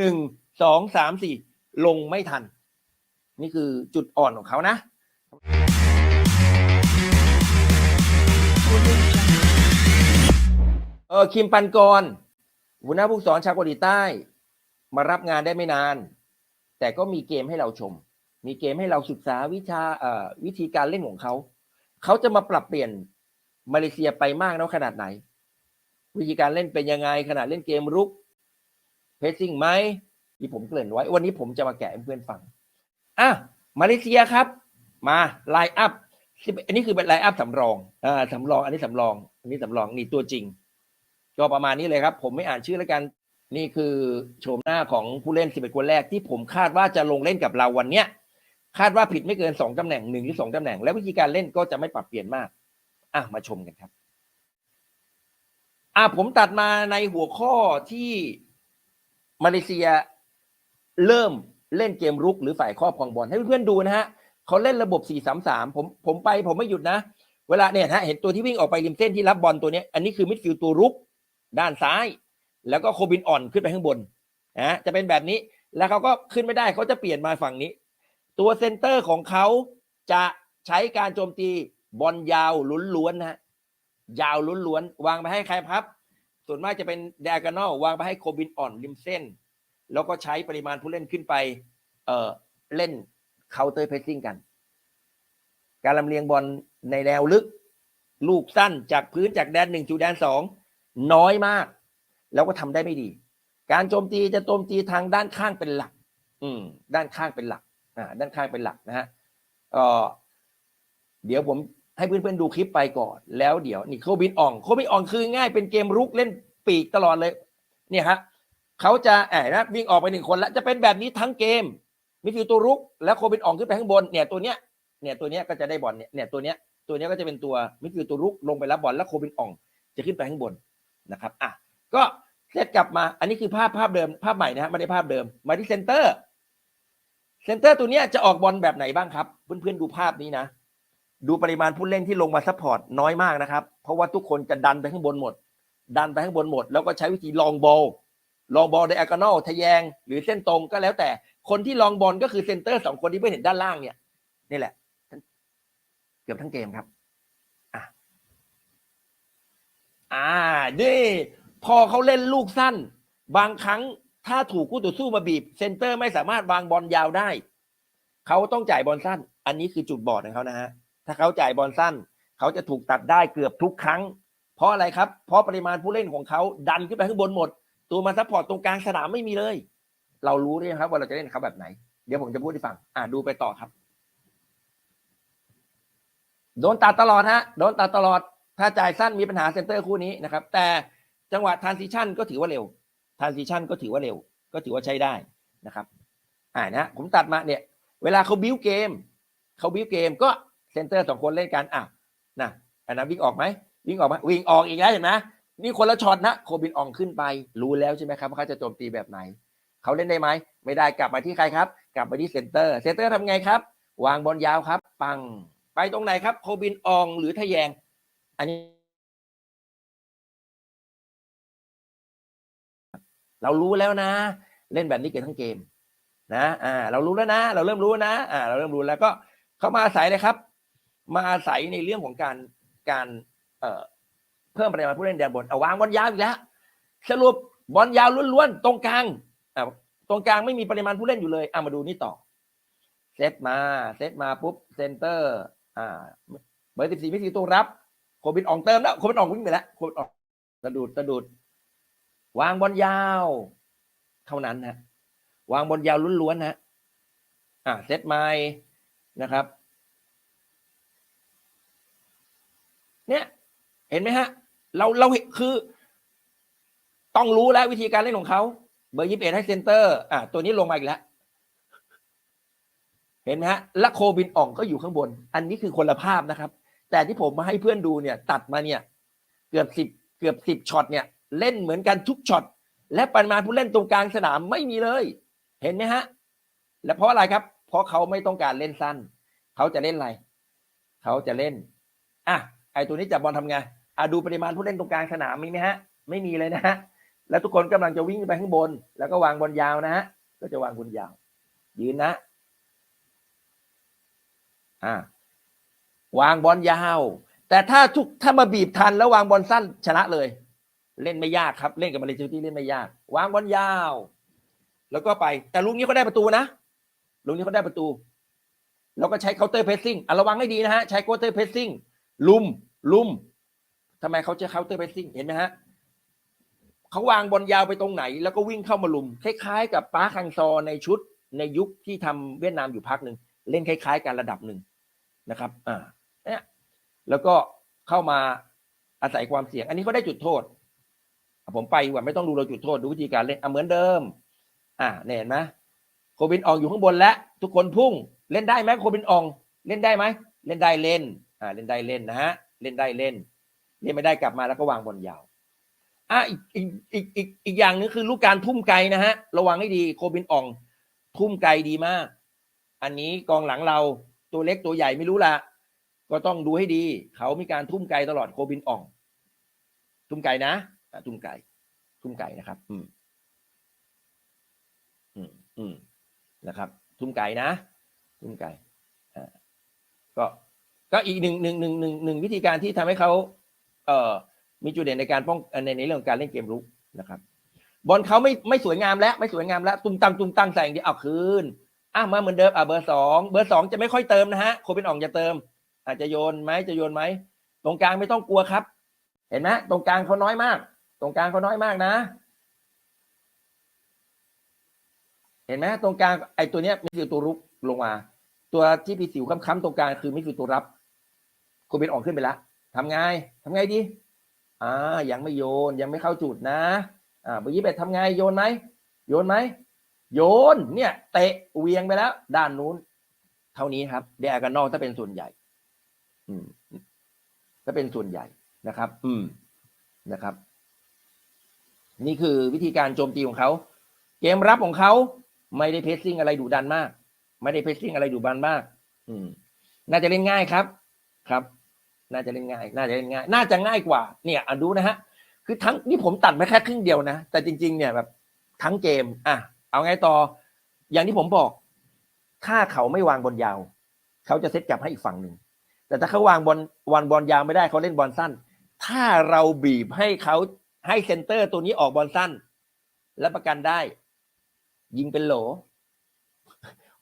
หนึ่งสองสามสี่ลงไม่ทัน นี่คือจุดอ่อนของเขานะเออคิมปันกรหัวหน้าผู้สอนชาวเกาหลีใต้ มารับงานได้ไม่นาน แต่ก็มีเกมให้เราชม มีเกมให้เราศึกษาวิชาเอ่อวิธีการเล่นของเขา เขาจะมาปรับเปลี่ยนมาเลเซียไปมากน้อยขนาดไหน วิธีการเล่นเป็นยังไงขนาดเล่นเกมรุก เพสซิ่งไหมที่ผมเกริ่นไว้ วันนี้ผมจะมาแกะให้เพื่อนฟังอะมาเลเซียครับ มาไลน์อัพอันนี้คือเป็นไลน์อัพสำรองอ่าสำรอง อันนี้สำรอง อันนี้สำรองนี่ตัวจริง ก็ประมาณนี้เลยครับ ผมไม่อ่านชื่อแล้วกัน นี่คือโฉมหน้าของผู้เล่น 11 คนแรกที่ผมคาดว่าจะลงเล่นกับเราวันเนี้ยคาดว่าผิดไม่เกิน 2ตำแหน่งหนึ่งหรือ2ตำแหน่ง และวิธีการเล่นก็จะไม่ปรับเปลี่ยนมากอะมาชมกันครับอะผมตัดมาในหัวข้อที่ มาเลเซียเริ่มเล่นเกมรุกหรือฝ่ายครอบครองบอลให้เพื่อนๆดูนะฮะเขาเล่นระบบ 4-3-3 ผมผมไปผมไม่หยุดนะ เวลาเนี่ยฮะเห็นตัวที่วิ่งออกไปริมเส้นที่รับบอลตัวนี้อันนี้คือมิดฟิลด์ตัวรุกด้านซ้าย แล้วก็โคบินอ่อนขึ้นไปข้างบนนะจะเป็นแบบนี้แล้วเขาก็ขึ้นไม่ได้เขาจะเปลี่ยนมาฝั่งนี้ ตัวเซนเตอร์ของเขาจะใช้การโจมตีบอลยาวล้วนๆนะฮะยาวล้วนๆวางไปให้ใครพับ ส่วนมากจะเป็นเดกานอลวางไปให้โคบินอ่อนริมเส้น แล้วก็ใช้ปริมาณผู้เล่นขึ้นไป เอ่อเล่นเคาน์เตอร์เพสซิ่งกัน การลำเลียงบอลในแนวลึก ลูกสั้นจากพื้นจากแดนหนึ่งสู่แดนสองน้อยมาก แล้วก็ทำได้ไม่ดี การโจมตีจะโจมตีทางด้านข้างเป็นหลัก อืม ด้านข้างเป็นหลัก อ่า ด้านข้างเป็นหลักนะฮะเออเดี๋ยวผม ให้เพื่อนๆดูคลิปไปก่อน แล้วเดี๋ยวนี่โคบินอ่องโคบินอ่องคือง่ายเป็นเกมรุกเล่นปีกตลอดเลย เนี่ยฮะเขาจะแอบนะวิ่งออกไปหนึ่งคนแล้วจะเป็นแบบนี้ทั้งเกมมิดฟิลด์ตัวรุก แล้วโคบินอ่องขึ้นไปข้างบนเนี่ยตัวเนี้ยเนี่ยตัวเนี้ยก็จะได้บอลเนี่ยเนี่ยตัวเนี้ยตัวเนี้ยก็จะเป็นตัวมิดฟิลด์ตัวรุกลงไปรับบอลแล้วโคบินอ่องจะขึ้นไปข้างบนนะครับอะก็เซตกลับมาอันนี้คือภาพภาพเดิมภาพใหม่นะฮะไม่ได้ภาพเดิมมาที่เซนเตอร์เซนเตอร์ตัวเนี้ยจะออกบอลแบบไหนบ้างครับ เพื่อนๆดูภาพนี้นะ ดูปริมาณผู้เล่นที่ลงมาซัพพอร์ตน้อยมากนะครับ เพราะว่าทุกคนจะดันไปข้างบนหมด ดันไปข้างบนหมด แล้วก็ใช้วิธีลองบอลลองบอลไดอะกานอลทะแยง หรือเส้นตรงก็แล้วแต่คนที่ลองบอลก็คือเซนเตอร์สองคนที่เพื่อนเห็นด้านล่างเนี่ยนี่แหละ เกือบทั้งเกมครับอะอ่านี่พอเขาเล่นลูกสั้น บางครั้งถ้าถูกคู่ต่อสู้มาบีบ เซนเตอร์ไม่สามารถวางบอลยาวได้ เขาต้องจ่ายบอลสั้น อันนี้คือจุดบอดของเขานะฮะ ถ้าเขาจ่ายบอลสั้น เขาจะถูกตัดได้เกือบทุกครั้ง เพราะอะไรครับ เพราะปริมาณผู้เล่นของเขาดันขึ้นไปข้างบนหมด ตัวมาซัพพอร์ตตรงกลางสนามไม่มีเลย เรารู้หรือยังครับว่าเราจะเล่นเขาแบบไหน เดี๋ยวผมจะพูดให้ฟัง อ่าดูไปต่อครับ โดนตัดตลอดฮะ โดนตัดตลอด ถ้าจ่ายสั้นมีปัญหาเซนเตอร์คู่นี้นะครับ แต่จังหวะทรานซิชันก็ถือว่าเร็วทรานซิชันก็ถือว่าเร็ว ก็ถือว่าใช้ได้นะครับ อ่านะ ผมตัดมาเนี่ย เวลาเขาบิ้วเกม เขาบิ้วเกมก็ เซนเตอร์สองคนเล่นกันอะนะอันนั้นวิ่งออกไหมวิ่งออกไหมวิ่งออกอีกแล้วเห็นไหมนี่คนละช็อตนะโคบินอองขึ้นไป รู้แล้วใช่ไหมครับว่าเขาจะโจมตีแบบไหน เขาเล่นได้ไหมไม่ได้กลับมาที่ใครครับ กลับมาที่เซนเตอร์เซนเตอร์ทำไงครับ วางบอลยาวครับ ปัง ไปตรงไหนครับ โคบินอองหรือทะแยง อันนี้ เรารู้แล้วนะ เล่นแบบนี้เกินทั้งเกม นะอ่าเรารู้แล้วนะ เราเริ่มรู้นะอ่าเราเริ่มรู้แล้วก็เขามาอาศัยเลยครับ มาอาศัยในเรื่องของการการเอ่อเพิ่มปริมาณผู้เล่นแดนบนเอาวางบอลยาวอีกแล้วสรุปบอลยาวล้วนๆตรงกลางอ่าตรงกลางไม่มีปริมาณผู้เล่นอยู่เลยเอามาดูนี่ต่อเซตมาเซตมาปุ๊บเซนเตอร์อ่าเบอร์สิบสี่ไม่สี่ตัวรับโคบินอองเติมแล้วโคบินอองวิ่งไปแล้วโคบินอองสะดุดสะดุด วางบอลยาว เท่านั้นฮะวางบอลยาวล้วนๆนะอ่าเซตใหม่นะครับ เนี่ย เห็นไหมฮะ เราเราคือ ต้องรู้แล้ววิธีการเล่นของเขาเบอร์ยี่สิบเอ็ดให้เซนเตอร์ อ่า ตัวนี้ลงมาอีกแล้ว เห็นไหมฮะและโคบินอ่องก็อยู่ข้างบน อันนี้คือคนละภาพนะครับ แต่ที่ผมมาให้เพื่อนดูเนี่ย ตัดมาเนี่ย เกือบสิบเกือบสิบช็อตเนี่ย เล่นเหมือนกันทุกช็อตและปริมาณผู้เล่นตรงกลางสนามไม่มีเลย เห็นไหมฮะ และเพราะอะไรครับ เพราะเขาไม่ต้องการเล่นสั้น เขาจะเล่นอะไร เขาจะเล่น อะ ไอ้ตัวนี้จับบอลทำไงอะดูปริมาณผู้เล่นตรงกลางสนามมีไหมฮะ ไม่มีเลยนะฮะ แล้วทุกคนกำลังจะวิ่งไปข้างบน แล้วก็วางบอลยาวนะฮะ ก็จะวางบอลยาว ยืนนะ อ่าวางบอลยาว แต่ถ้าทุกถ้ามาบีบทันแล้ววางบอลสั้นชนะเลย เล่นไม่ยากครับ เล่นกับมาเลเซียที่เล่นไม่ยาก วางบอลยาว แล้วก็ไป แต่ลูกนี้เขาได้ประตูนะลูกนี้เขาได้ประตู แล้วก็ใช้เคาน์เตอร์เพสซิ่งอะระวังให้ดีนะฮะ ใช้เคาน์เตอร์เพสซิ่ง ลุมลุมทำไมเขาจะเคาน์เตอร์เพรสซิ่งเห็นไหมฮะเขาวางบอลยาวไปตรงไหน แล้วก็วิ่งเข้ามาลุม คล้ายๆ กับป้าคังซอในชุดในยุคที่ทำเวียดนามอยู่พักหนึ่งเล่นคล้าย ๆ กันระดับหนึ่งนะครับ อ่าเนี่ยแล้วก็เข้ามาอาศัยความเสี่ยง อันนี้เขาได้จุดโทษ ผมไปว่าไม่ต้องดูเราจุดโทษดูวิธีการเล่นอะเหมือนเดิม อ่าเนี่ยเห็นไหมโคบินอองอยู่ข้างบนแล้วทุกคนพุ่ง เล่นได้ไหมโคบินออง เล่นได้ไหมเล่นได้เล่น อ่าเล่นได้เล่นนะฮะเล่นได้เล่น เล่นไม่ได้กลับมาแล้วก็วางบอลยาวอะอีกอีกอีกอีกอีกอย่างนึงคือลูกการทุ่มไกลนะฮะระวังให้ดีโคบินออง ทุ่มไกลดีมาก อันนี้กองหลังเราตัวเล็กตัวใหญ่ไม่รู้ละก็ต้องดูให้ดี เขามีการทุ่มไกลตลอดโคบินออง ทุ่มไกลนะอะทุ่มไกลทุ่มไกลนะครับ อืม อืมอืมนะครับ ทุ่มไกลนะ ทุ่มไกลอ่าก็ ก็อีกหนึ่งหนึ่งหนึ่งหนึ่งหนึ่งวิธีการที่ทำให้เขาเอ่อมีจุดเด่นในการป้องในในเรื่องการเล่นเกมรุกนะครับ บอลเขาไม่ไม่สวยงามแล้วไม่สวยงามแล้วตุ้มตังตุ้มตังใส่อย่างเดียวเอาคืนอะมาเหมือนเดิมอะเบอร์สองเบอร์สองจะไม่ค่อยเติมนะฮะโคเป็นอ่องจะเติม อาจจะโยนไหมจะโยนไหมตรงกลางไม่ต้องกลัวครับ เห็นไหมตรงกลางเขาน้อยมาก ตรงกลางเขาน้อยมากนะ เห็นไหมตรงกลางไอ้ตัวเนี้ยมิฟิลตัวรุกลงมา ตัวที่พีสิวค้ำๆตรงกลางคือมิฟิลตัวรับ โคเป็นอ่องขึ้นไปแล้วทำไงทำไงดีอ่ายังไม่โยนยังไม่เข้าจุดนะอ่าเบอร์ยี่สิบเอ็ดทำไงโยนไหมโยนไหมโยนเนี่ยเตะเวียงไปแล้ว ด้านนู้น เท่านี้ครับเดอกันนอกถ้าเป็นส่วนใหญ่ อืมถ้าเป็นส่วนใหญ่นะครับ อืมนะครับ นี่คือวิธีการโจมตีของเขา เกมรับของเขาไม่ได้เพสซิ่งอะไรดุดันมาก ไม่ได้เพสซิ่งอะไรดุดันมาก อืม น่าจะเล่นง่ายครับ ครับ น่าจะเล่นง่าย น่าจะเล่นง่าย น่าจะง่ายกว่า เนี่ยอดูนะฮะ คือทั้งนี่ผมตัดมาแค่ครึ่งเดียวนะ แต่จริง ๆ เนี่ยแบบทั้งเกม อะ เอาไงต่อ อย่างที่ผมบอก ถ้าเขาไม่วางบอลยาว เขาจะเซตกลับให้อีกฝั่งหนึ่ง แต่ถ้าเขาวางบอลวันบอลยาวไม่ได้เขาเล่นบอลสั้น ถ้าเราบีบให้เขาให้เซนเตอร์ตัวนี้ออกบอลสั้น และประกันได้ ยิงเป็นโหล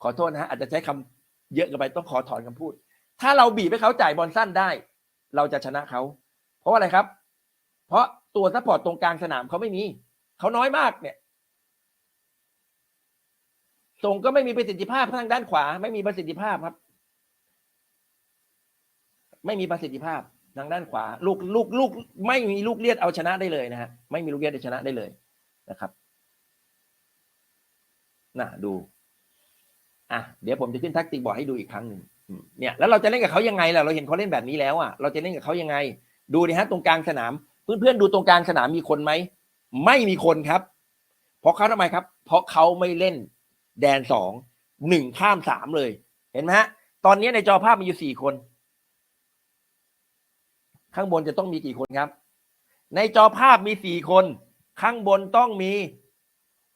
ขอโทษนะฮะอาจจะใช้คำเยอะกินไปต้องขอถอนคำพูด ถ้าเราบีบให้เขาจ่ายบอลสั้นได้ เราจะชนะเขา เพราะอะไรครับ เพราะตัวซัพพอร์ตตรงกลางสนามเขาไม่มี เขาน้อยมากเนี่ยส่งก็ไม่มีประสิทธิภาพทางด้านขวา ไม่มีประสิทธิภาพครับ ไม่มีประสิทธิภาพทางด้านขวา ลูกลูกลูกไม่มีลูกเลียดเอาชนะได้เลยนะฮะไม่มีลูกเลียดเอาชนะได้เลยนะครับน่ะดู อะ เดี๋ยวผมจะขึ้นแทักติกบอร์ดให้ดูอีกครั้งหนึ่ง เนี่ยแล้วเราจะเล่นกับเขายังไงล่ะเราเห็นเขาเล่นแบบนี้แล้วอะเราจะเล่นกับเขายังไง ดูดิฮะตรงกลางสนาม เพื่อนๆดูตรงกลางสนามมีคนไหมไม่มีคนครับ เพราะเขาทำไมครับ เพราะเขาไม่เล่นแดนสองหนึ่งข้ามสามเลย เห็นไหมฮะ ตอนนี้ในจอภาพมีอยู่สี่คน ข้างบนจะต้องมีกี่คนครับ ในจอภาพมีสี่คน ข้างบนต้องมี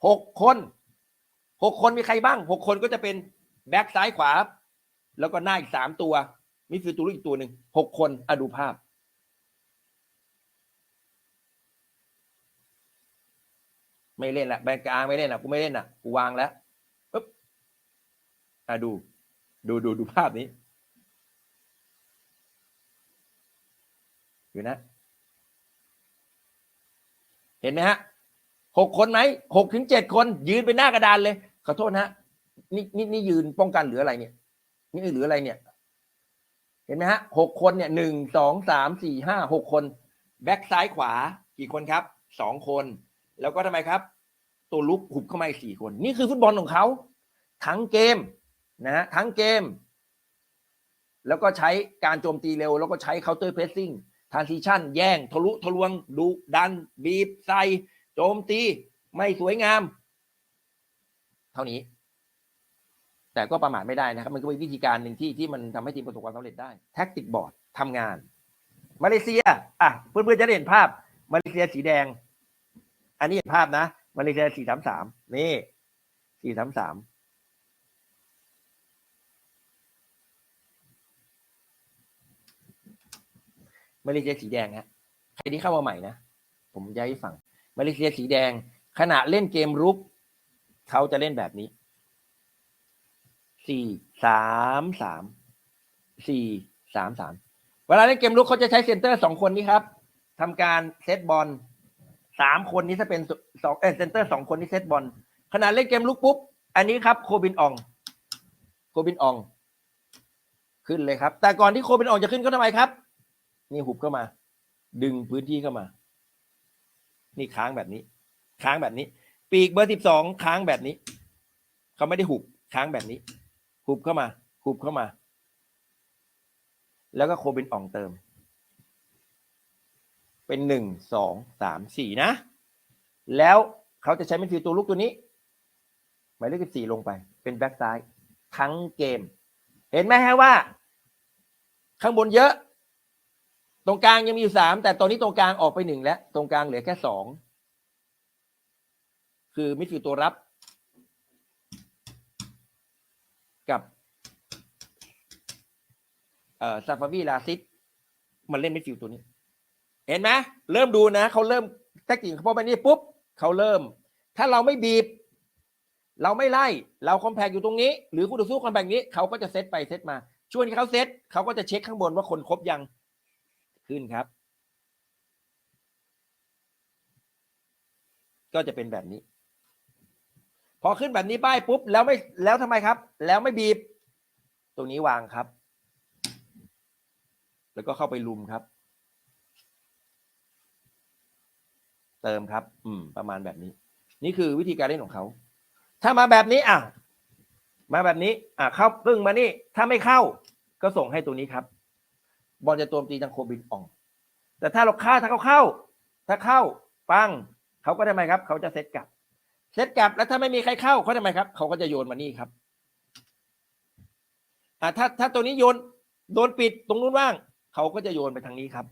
หกคนหกคนมีใครบ้างหกคนก็จะเป็นแบ็กซ้ายขวา แล้วก็หน้าอีกสามตัวมิดฟิลด์ตัวลูกอีกตัวหนึ่งหกคนอะดูภาพ ไม่เล่นละแบงกลางไม่เล่นละกูไม่เล่นละกูวางแล้วปึ๊บอะดู ดูดูดูภาพนี้อยู่นะ เห็นไหมฮะหกคนไหมหกถึงเจ็ดคน ยืนเป็นหน้ากระดานเลย ขอโทษนะฮะนี่นี่นี่ยืนป้องกันหรืออะไรเนี่ย นี่หรืออะไรเนี่ย เห็นไหมฮะหกคนเนี่ยหนึ่งสองสามสี่ห้าหกคน แบ็กซ้ายขวา กี่คนครับสองคน แล้วก็ทำไมครับ ตัวลุกหุบเข้ามาอีกสี่คน นี่คือฟุตบอลของเขา ทั้งเกมนะฮะทั้งเกม แล้วก็ใช้การโจมตีเร็ว แล้วก็ใช้เคาน์เตอร์เพรสซิ่งทานซิชันแย่ง ทะลุทะลวงดุดัน บีบใส่โจมตี ไม่สวยงาม เท่านี้ แต่ก็ประมาทไม่ได้นะครับ มันก็เป็นวิธีการหนึ่งที่ที่มันทำให้ทีมประสบความสำเร็จได้แท็กติกบอร์ดทำงาน มาเลเซียอะเพื่อนๆจะได้เห็นภาพมาเลเซียสีแดง อันนี้เห็นภาพนะมาเลเซียสี่สามสามนี่สี่สามสามมาเลเซียสีแดงฮะใครที่เข้ามาใหม่นะ ผมย้ายให้ฟังมาเลเซียสีแดง ขณะเล่นเกมรุก เขาจะเล่นแบบนี้ สี่สามสามสี่สามสามเวลาเล่นเกมรุกเขาจะใช้เซนเตอร์สองคนนี้ครับทำการเซตบอลสามคนนี้ถ้าเป็นสองเอเซนเตอร์สองคนนี้เซตบอลขณะเล่นเกมลุกปุ๊บ อันนี้ครับโคบินออง โคบินออง ขึ้นเลยครับ แต่ก่อนที่โคบินอองจะขึ้นก็ทำไมครับ นี่หุบเข้ามา ดึงพื้นที่เข้ามา นี่ค้างแบบนี้ ค้างแบบนี้ ปีกเบอร์สิบสองค้างแบบนี้เขาไม่ได้หุบค้างแบบนี้ หุบเข้ามาหุบเข้ามา แล้วก็โคบินอองเติม เป็นหนึ่งสองสามสี่นะ แล้วเขาจะใช้เป็นฟิลตัวลูกตัวนี้ หมายเลขสิบสี่ลงไป เป็นแบ็กซ้าย ทั้งเกม เห็นไหมฮะว่า ข้างบนเยอะ ตรงกลางยังมีอยู่สามแต่ตอนนี้ตรงกลางออกไปหนึ่งแล้ว ตรงกลางเหลือแค่สองคือมิดฟิลด์ตัวรับ กับเอ่อซาฟาวีลาซิสมันเล่นไมิดฟิลตัวนี้ เห็นไหมเริ่มดูนะเขาเริ่มแท็กติกเขาพอไปนี่ปุ๊บเขาเริ่ม ถ้าเราไม่บีบ เราไม่ไล่ เราคอมแพกอยู่ตรงนี้ หรือคู่ต่อสู้คอมแพกนี้เขาก็จะเซตไปเซตมา ช่วงที่เขาเซตเขาก็จะเช็คข้างบนว่าคนครบยังขึ้นครับ ก็จะเป็นแบบนี้ พอขึ้นแบบนี้ป้ายปุ๊บแล้วไม่แล้วทำไมครับ แล้วไม่บีบ ตรงนี้วางครับ แล้วก็เข้าไปลุมครับ เติมครับ อืม ประมาณแบบนี้ นี่คือวิธีการเล่นของเขา ถ้ามาแบบนี้ อะ มาแบบนี้ อะเข้าปึ้งมานี่ ถ้าไม่เข้า ก็ส่งให้ตัวนี้ครับ บอลจะโจมตีทางโคบินออง แต่ถ้าเราฆ่าถ้าเขาเข้า ถ้าเข้า ปังเขาก็ทำไมครับ เขาจะเซตกลับ เซตกลับแล้วถ้าไม่มีใครเข้าเขาทำไมครับ เขาก็จะโยนมานี่ครับอะถ้าถ้าตัวนี้โยนโดนปิดตรงนู้นว่าง เขาก็จะโยนไปทางนี้ครับ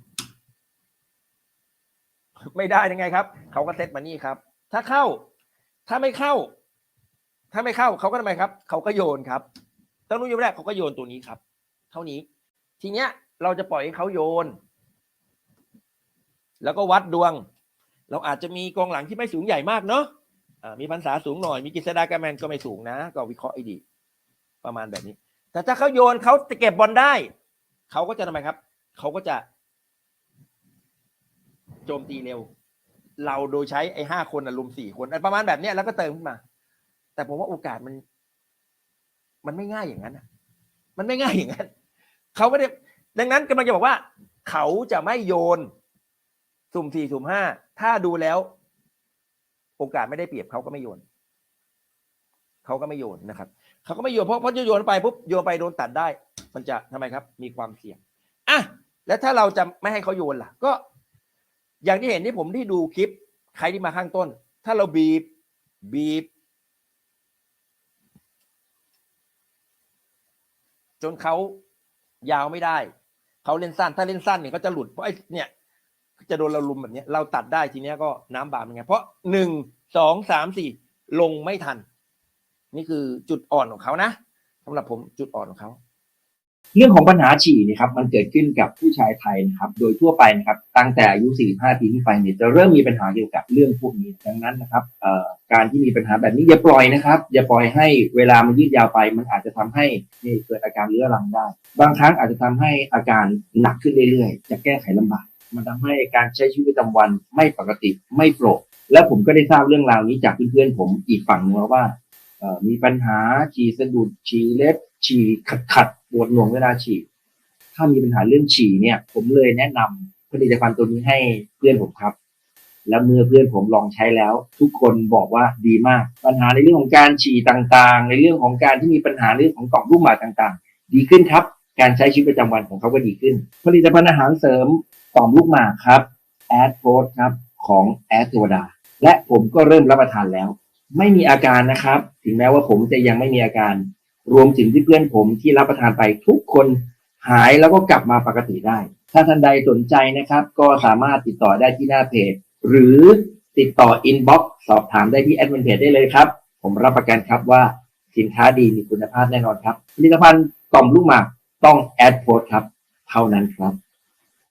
ไม่ได้ยังไงครับ เขาก็เซตมานี่ครับ ถ้าเข้า ถ้าไม่เข้า ถ้าไม่เข้าเขาก็ทำไมครับ เขาก็โยนครับต้งรู้นอยู่แรกเขาก็โยนตัวนี้ครับ เท่านี้ ทีเนี้ยเราจะปล่อยให้เขาโยน แล้วก็วัดดวง เราอาจจะมีกองหลังที่ไม่สูงใหญ่มากเนาะ มีพรรษาสูงหน่อย มีกิษดากาแมนก็ไม่สูงนะ ก็วิเคราะห์ให้ดี ประมาณแบบนี้ แต่ถ้าเขาโยนเขาจะเก็บบอลได้ เขาก็จะทำไมครับ เขาก็จะ โจมตีเร็ว เราโดยใช้ไอ้ห้าคนอารมสี่คนประมาณแบบนี้แล้วก็เติมขึ้นมา แต่ผมว่าโอกาสมัน มันไม่ง่ายอย่างนั้นอะมันไม่ง่ายอย่างนั้น เขาไม่ได้ ดังนั้นกำลังจะบอกว่า เขาจะไม่โยน สุ่มสี่สุ่มห้าถ้าดูแล้ว โอกาสไม่ได้เปรียบเขาก็ไม่โยนเขาก็ไม่โยนนะครับเขาก็ไม่โยนเพราะเพราะโยนไปปุ๊บโยนไปโดนตัดได้ มันจะทำไมครับ มีความเสี่ยงอะแล้วถ้าเราจะไม่ให้เขาโยนล่ะ ก็ อย่างที่เห็นที่ผมที่ดูคลิป ใครที่มาข้างต้น ถ้าเราบีบบีบ จนเขายาวไม่ได้เขาเล่นสั้น ถ้าเล่นสั้นเนี่ยก็จะหลุดเพราะไอ้เนี่ย จะโดนเราลุมแบบนี้เราตัดได้ทีเนี้ยก็น้ำบาปเป็นไง เพราะหนึ่งสองสามสี่ลงไม่ทัน นี่คือจุดอ่อนของเขานะสำหรับผมจุดอ่อนของเขาเรื่องของปัญหาฉี่นะครับมันเกิดขึ้นกับผู้ชายไทยนะครับโดยทั่วไปนะครับตั้งแต่อายุ 45 ปีขึ้นไปเนี่ยจะเริ่มมีปัญหาเกี่ยวกับเรื่องพวกนี้ดังนั้นนะครับเอ่อการที่มีปัญหาแบบนี้อย่าปล่อยนะครับ อย่าปล่อยให้เวลามันยืดยาวไป มันอาจจะทำให้เกิดอาการเรื้อรังได้ บางครั้งอาจจะทำให้อาการหนักขึ้นเรื่อยๆ จะแก้ไขลำบาก มันทำให้การใช้ชีวิตประจำวันไม่ปกติไม่โปร่งและผมก็ได้ทราบเรื่องราวนี้จากเพื่อนๆผมอีกฝั่งหนึงแล้วว่ามีปัญหาฉี่สะดุดฉี่เล็บฉี่ขัดขัดปวดหน่วงเวลาฉี่ถ้ามีปัญหาเรื่องฉี่เนี่ย ผมเลยแนะนำผลิตภัณฑ์ตัวนี้ให้เพื่อนผมครับ แล้วเมื่อเพื่อนผมลองใช้แล้ว ทุกคนบอกว่าดีมาก ปัญหาในเรื่องของการฉี่ต่างๆ ในเรื่องของการที่มีปัญหาเรื่องของต่อมลูกหมากต่างๆ ดีขึ้นครับ การใช้ชีวิตประจำวันของเขาก็ดีขึ้น ผลิตภัณฑ์อาหารเสริม ต่อมลูกหมากครับแอดโฟร์ครับของแอดตัวดา และผมก็เริ่มรับประทานแล้ว ไม่มีอาการนะครับ ถึงแม้ว่าผมจะยังไม่มีอาการ รวมถึงที่เพื่อนผมที่รับประทานไปทุกคนหายแล้วก็กลับมาปกติได้ ถ้าท่านใดสนใจนะครับ ก็สามารถติดต่อได้ที่หน้าเพจ หรือติดต่ออินบ็อกซ์สอบถามได้ที่แอดมินเพจได้เลยครับ ผมรับประกันครับว่าสินค้าดีมีคุณภาพแน่นอนครับผลิตภัณฑ์ต่อมลูกหมากต้องแอดโพสครับ เท่านั้นครับ